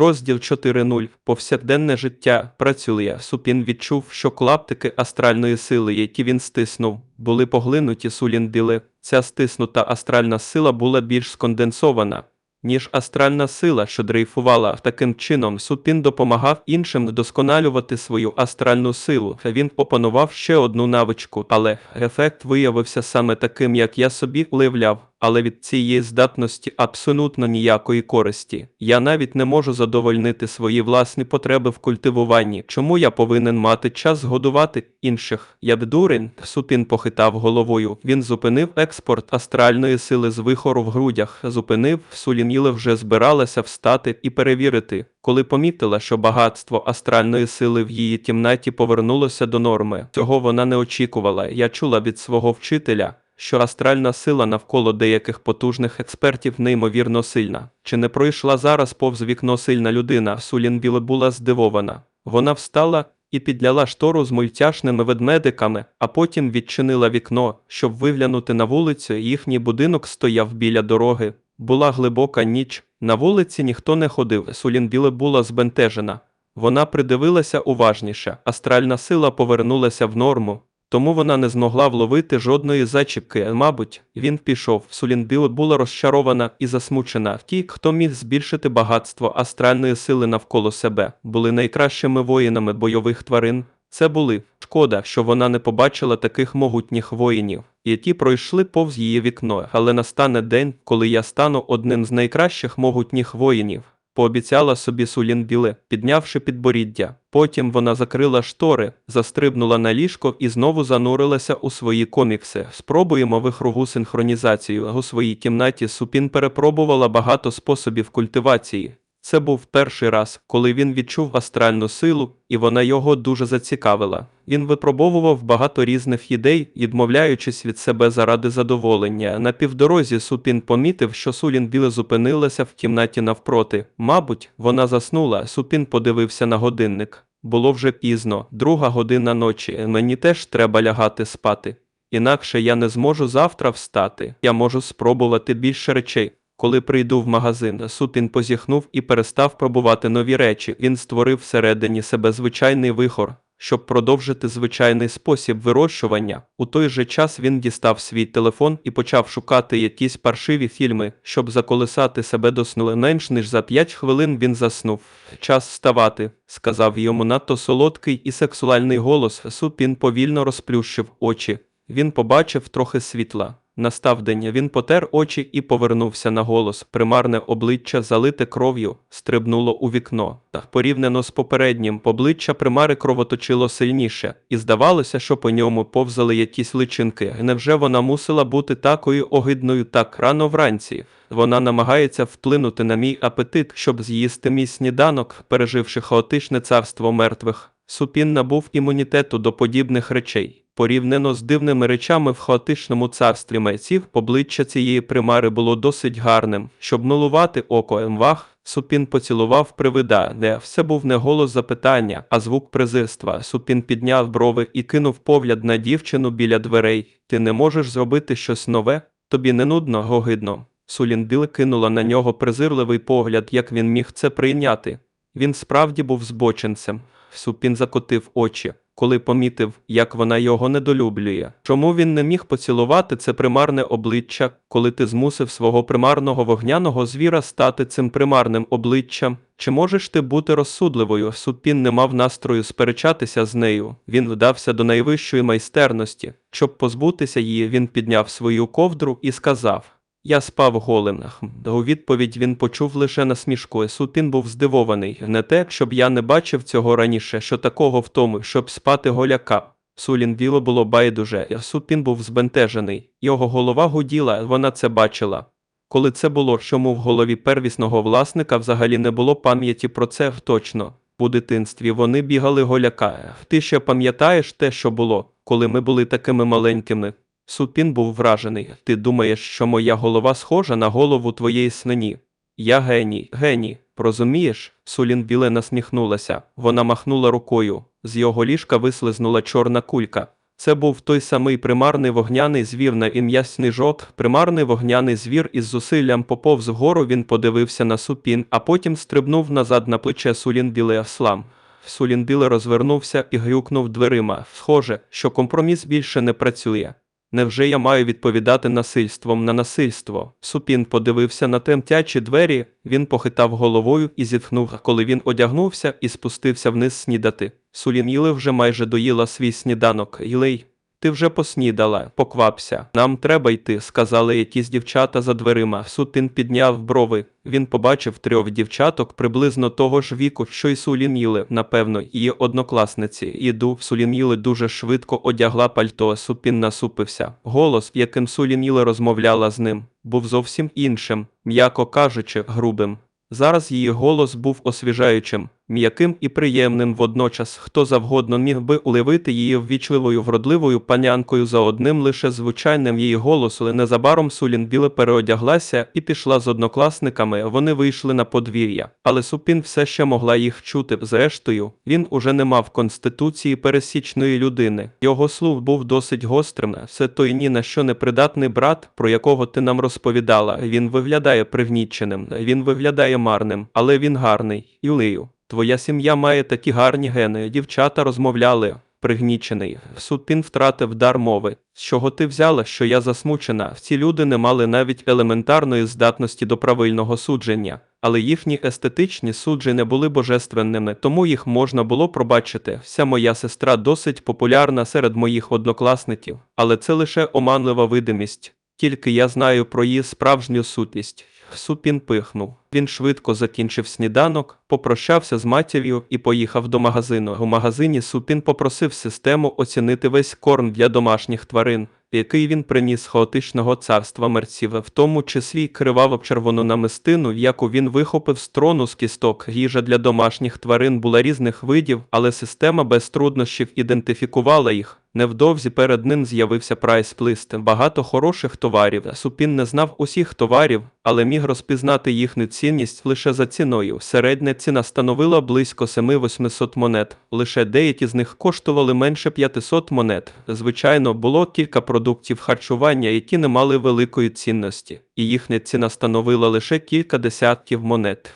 Розділ 4.0. Повсякденне життя. Працює. Супін відчув, що клаптики астральної сили, які він стиснув, були поглинуті суліндили. Ця стиснута астральна сила була більш сконденсована, ніж астральна сила, що дрейфувала. Таким чином, Супін допомагав іншим вдосконалювати свою астральну силу. Він опанував ще одну навичку, але ефект виявився саме таким, як я собі уявляв. Але від цієї здатності абсолютно ніякої користі. Я навіть не можу задовольнити свої власні потреби в культивуванні. Чому я повинен мати час годувати інших? Я б дурень, Супін похитав головою. Він зупинив експорт астральної сили з вихору в грудях. Зупинив, Сулініле вже збиралася встати і перевірити. Коли помітила, що багатство астральної сили в її кімнаті повернулося до норми, цього вона не очікувала. Я чула від свого вчителя, що астральна сила навколо деяких потужних експертів неймовірно сильна. Чи не пройшла зараз повз вікно сильна людина? Сулін Біле була здивована. Вона встала і підняла штору з мультяшними ведмедиками, а потім відчинила вікно, щоб виглянути на вулицю. Їхній будинок стояв біля дороги. Була глибока ніч. На вулиці ніхто не ходив. Сулін Біле була збентежена. Вона придивилася уважніше. Астральна сила повернулася в норму. Тому вона не змогла вловити жодної зачіпки. Мабуть, він пішов. Сулінбіл була розчарована і засмучена. Ті, хто міг збільшити багатство астральної сили навколо себе, були найкращими воїнами бойових тварин. Це були шкода, що вона не побачила таких могутніх воїнів, і ті пройшли повз її вікно. Але настане день, коли я стану одним з найкращих могутніх воїнів. Пообіцяла собі Сулін Біле, піднявши підборіддя. Потім вона закрила штори, застрибнула на ліжко і знову занурилася у свої комікси. Спробуємо вихругу синхронізацію. У своїй кімнаті Супін перепробувала багато способів культивації. Це був перший раз, коли він відчув астральну силу, і вона його дуже зацікавила. Він випробовував багато різних ідей, відмовляючись від себе заради задоволення. На півдорозі Супін помітив, що Сулін біле зупинилася в кімнаті навпроти. Мабуть, вона заснула. Супін подивився на годинник. Було вже пізно, друга година ночі. Мені теж треба лягати спати. Інакше я не зможу завтра встати. Я можу спробувати більше речей. Коли прийду в магазин, Супін позіхнув і перестав пробувати нові речі. Він створив всередині себе звичайний вихор, щоб продовжити звичайний спосіб вирощування. У той же час він дістав свій телефон і почав шукати якісь паршиві фільми, щоб заколисати себе до сну. Менш ніж за п'ять хвилин він заснув. Час вставати, сказав йому надто солодкий і сексуальний голос. Супін повільно розплющив очі. Він побачив трохи світла. Настав день, він потер очі і повернувся на голос. Примарне обличчя, залите кров'ю, стрибнуло у вікно. Та порівняно з попереднім, обличчя примари кровоточило сильніше, і здавалося, що по ньому повзали якісь личинки. Невже вона мусила бути такою огидною так рано вранці? Вона намагається вплинути на мій апетит, щоб з'їсти мій сніданок, переживши хаотичне царство мертвих. Супін набув імунітету до подібних речей. Порівняно з дивними речами в хаотичному царстві майців, обличчя цієї примари було досить гарним. Щоб нулувати око Мвах, Супін поцілував привида, де все був не голос запитання, а звук презирства. Супін підняв брови і кинув погляд на дівчину біля дверей. Ти не можеш зробити щось нове? Тобі не нудно, гогидно. Суліндил кинула на нього презирливий погляд, як він міг це прийняти. Він справді був збоченцем. Супін закотив очі, коли помітив, як вона його недолюблює. Чому він не міг поцілувати це примарне обличчя, коли ти змусив свого примарного вогняного звіра стати цим примарним обличчям? Чи можеш ти бути розсудливою? Супін не мав настрою сперечатися з нею. Він вдався до найвищої майстерності. Щоб позбутися її, він підняв свою ковдру і сказав. Я спав голим. У відповідь він почув лише насмішку. Супін був здивований. Не те, щоб я не бачив цього раніше, що такого в тому, щоб спати голяка. Сулін біло було байдуже. Супін був збентежений. Його голова гуділа, вона це бачила. Коли це було, чому в голові первісного власника взагалі не було пам'яті про це точно. У дитинстві вони бігали голяка. Ти ще пам'ятаєш те, що було, коли ми були такими маленькими? Супін був вражений. Ти думаєш, що моя голова схожа на голову твоєї снині? Я геній, геній. Розумієш? Сулін біле насміхнулася. Вона махнула рукою. З його ліжка вислизнула чорна кулька. Це був той самий примарний вогняний звір на ім'я Сніжок. Примарний вогняний звір із зусиллям поповз вгору він подивився на супін, а потім стрибнув назад на плече Сулінділе Аслам. Сулінділе розвернувся і грюкнув дверима. Схоже, що компроміс більше не працює. Невже я маю відповідати насильством на насильство? Супін подивився на темтячі двері, він похитав головою і зітхнув, коли він одягнувся і спустився вниз снідати. Сулін Іле вже майже доїла свій сніданок. Ілей, ти вже поснідала, поквапся. Нам треба йти, сказали якісь дівчата за дверима. Супін підняв брови. Він побачив трьох дівчаток приблизно того ж віку, що й Сулін'їли, напевно, її однокласниці. Іду, Сулін'їли дуже швидко одягла пальто, Супін насупився. Голос, яким Сулін'їли розмовляла з ним, був зовсім іншим, м'яко кажучи, грубим. Зараз її голос був освіжаючим, м'яким і приємним водночас, хто завгодно міг би уливити її ввічливою вродливою панянкою за одним лише звучанням її голосу, але незабаром Сулін біле переодяглася і пішла з однокласниками, вони вийшли на подвір'я. Але Супін все ще могла їх чути. Зрештою, він уже не мав конституції пересічної людини. Його слух був досить гострим. Все той ні на що непридатний брат, про якого ти нам розповідала. Він виглядає пригніченим, він виглядає марним, але він гарний. Юлію, твоя сім'я має такі гарні гени. Дівчата розмовляли. Пригнічений. Супін втратив дар мови. З чого ти взяла, що я засмучена? Ці люди не мали навіть елементарної здатності до правильного судження, але їхні естетичні судження були божественними, тому їх можна було пробачити. Вся моя сестра досить популярна серед моїх однокласників, але це лише оманлива видимість. Тільки я знаю про її справжню сутність. Супін пихнув. Він швидко закінчив сніданок, попрощався з матір'ю і поїхав до магазину. У магазині Супін попросив систему оцінити весь корм для домашніх тварин, який він приніс хаотичного царства мерців, в тому числі криваво червону намистину, яку він вихопив з трону з кісток. Їжа для домашніх тварин була різних видів, але система без труднощів ідентифікувала їх. Невдовзі перед ним з'явився прайс-лист. Багато хороших товарів. Супін не знав усіх товарів, але міг розпізнати їхню цінність лише за ціною. Середня ціна становила близько 7-800 монет. Лише деякі з них коштували менше 500 монет. Звичайно, було кілька продуктів харчування, які не мали великої цінності, і їхня ціна становила лише кілька десятків монет.